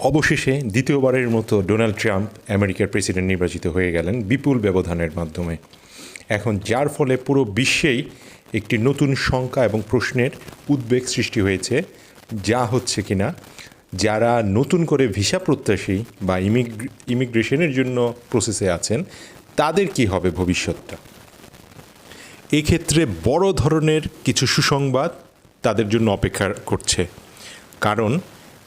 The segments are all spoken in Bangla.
অবশেষে দ্বিতীয়বারের মতো ডোনাল্ড ট্রাম্প আমেরিকার প্রেসিডেন্ট নির্বাচিত হয়ে গেলেন বিপুল ব্যবধানের মাধ্যমে। এখন যার ফলে পুরো বিশ্বেই একটি নতুন শঙ্কা এবং প্রশ্নের উদ্বেগ সৃষ্টি হয়েছে, যা হচ্ছে কিনা, যারা নতুন করে ভিসা প্রত্যাশী বা ইমিগ্র, ইমিগ্রেশনের জন্য প্রসেসে আছেন, তাদের কি হবে ভবিষ্যৎটা? এক্ষেত্রে বড় ধরনের কিছু সুসংবাদ তাদের জন্য অপেক্ষা করছে। কারণ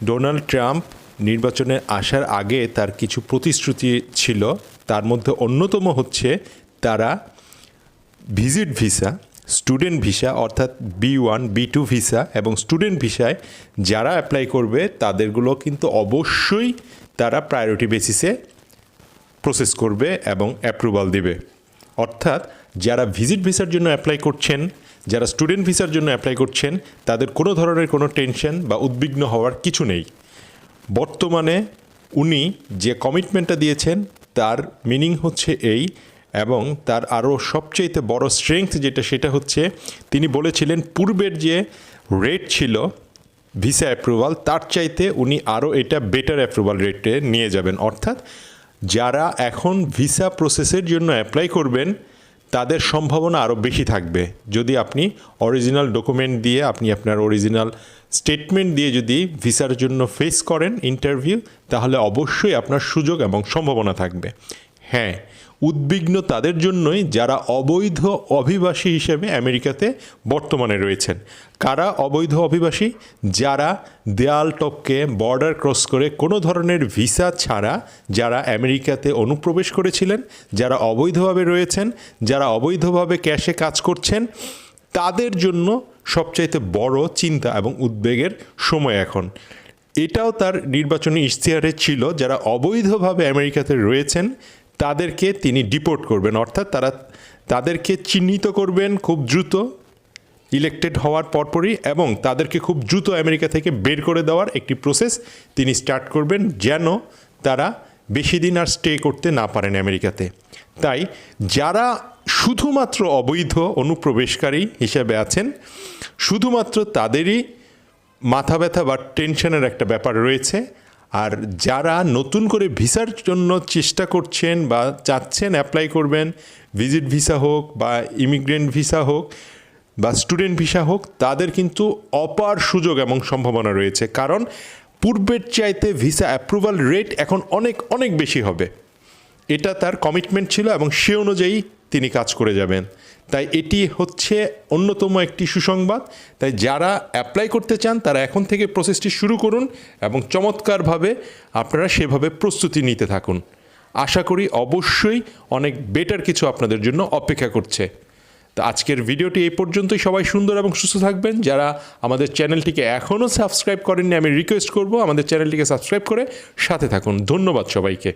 ডোনাল্ড ট্রাম্প নির্বাচনে আসার আগে তার কিছু প্রতিশ্রুতি ছিল। তার মধ্যে অন্যতম হচ্ছে তারা ভিজিট ভিসা, স্টুডেন্ট ভিসা অর্থাৎ B one, B two visa এবং স্টুডেন্ট ভিসায় যারা অ্যাপ্লাই করবে তাদেরগুলো কিন্তু অবশ্যই তারা প্রায়োরিটি বেসিসে প্রসেস করবে এবং অ্যাপ্রুভাল দিবে। অর্থাৎ যারা ভিজিট ভিসার জন্য অ্যাপ্লাই করছেন যারা স্টুডেন্ট ভিসার জন্য অ্যাপ্লাই করছেন, তাদের কোনো ধরনের কোনো টেনশন বা উদ্বিগ্ন হওয়ার কিছু নেই। বর্তমানে উনি যে কমিটমেন্টটা দিয়েছেন, তার মিনিং হচ্ছে এই এবং তার আরও সবচেয়ে বড় স্ট্রেংথ যেটা, সেটা হচ্ছে তিনি বলেছিলেন, পূর্বের যে রেট ছিল ভিসা অ্যাপ্রুভাল তার চাইতে উনি আরও এটা বেটার অ্যাপ্রুভাল রেটে নিয়ে যাবেন। অর্থাৎ যারা এখন ভিসা প্রসেসের জন্য অ্যাপ্লাই করবেন তাদের সম্ভাবনা আরও বেশি থাকবে। যদি আপনি অরিজিনাল ডকুমেন্ট দিয়ে আপনি আপনার অরিজিনাল স্টেটমেন্ট দিয়ে যদি ভিসার জন্য ফেস করেন ইন্টারভিউ তাহলে অবশ্যই আপনার সুযোগ এবং সম্ভাবনা থাকবে। হ্যাঁ উদ্বিগ্ন তাদের জন্যই যারা অবৈধ অভিবাসী হিসেবে আমেরিকাতে বর্তমানে রয়েছেন। কারা অবৈধ অভিবাসী? যারা দেয়াল টপকে, বর্ডার ক্রস করে, কোনো ধরনের ভিসা ছাড়া যারা আমেরিকাতে অনুপ্রবেশ করেছিলেন, যারা অবৈধভাবে রয়েছেন, যারা অবৈধভাবে ক্যাশে কাজ করছেন, তাদের জন্য সবচাইতে বড় চিন্তা এবং উদ্বেগের সময় এখন। এটাও তার নির্বাচনী ইশতেহারে ছিল, যারা অবৈধভাবে আমেরিকাতে রয়েছেন তাদেরকে তিনি ডিপোর্ট করবেন। অর্থাৎ তারা তাদেরকে চিহ্নিত করবেন খুব দ্রুত ইলেক্টেড হওয়ার পরপরই, এবং তাদেরকে খুব দ্রুত আমেরিকা থেকে বের করে দেওয়ার একটি প্রসেস তিনি স্টার্ট করবেন, যেন তারা বেশি দিন আর স্টে করতে না পারেন আমেরিকাতে। তাই যারা শুধুমাত্র অবৈধ অনুপ্রবেশকারী হিসেবে আছেন, শুধুমাত্র তাদেরই মাথা ব্যথা বা টেনশনের একটা ব্যাপার রয়েছে। আর যারা নতুন করে ভিসার জন্য চেষ্টা করছেন বা চাচ্ছেন অ্যাপ্লাই করবেন ভিজিট ভিসা হোক বা ইমিগ্রেন্ট ভিসা হোক বা স্টুডেন্ট ভিসা হোক, তাদের কিন্তু অপার সুযোগ এবং সম্ভাবনা রয়েছে। কারণ পূর্বের চাইতে ভিসা অ্যাপ্রুভাল রেট এখন অনেক অনেক বেশি হবে। এটা তার কমিটমেন্ট ছিল এবং সে অনুযায়ী তিনি কাজ করে যাবেন। তাই এটি হচ্ছে অন্যতম একটি সুসংবাদ। তাই যারা অ্যাপ্লাই করতে চান, তারা এখন থেকে প্রসেসটি শুরু করুন এবং চমৎকারভাবে আপনারা সেভাবে প্রস্তুতি নিতে থাকুন। আশা করি অবশ্যই অনেক বেটার কিছু আপনাদের জন্য অপেক্ষা করছে। তো আজকের ভিডিওটি এই পর্যন্তই। সবাই সুন্দর এবং সুস্থ থাকবেন। যারা আমাদের চ্যানেলটিকে এখনও সাবস্ক্রাইব করেননি, আমি রিকোয়েস্ট করব আমাদের চ্যানেলটিকে সাবস্ক্রাইব করে সাথে থাকুন। ধন্যবাদ সবাইকে।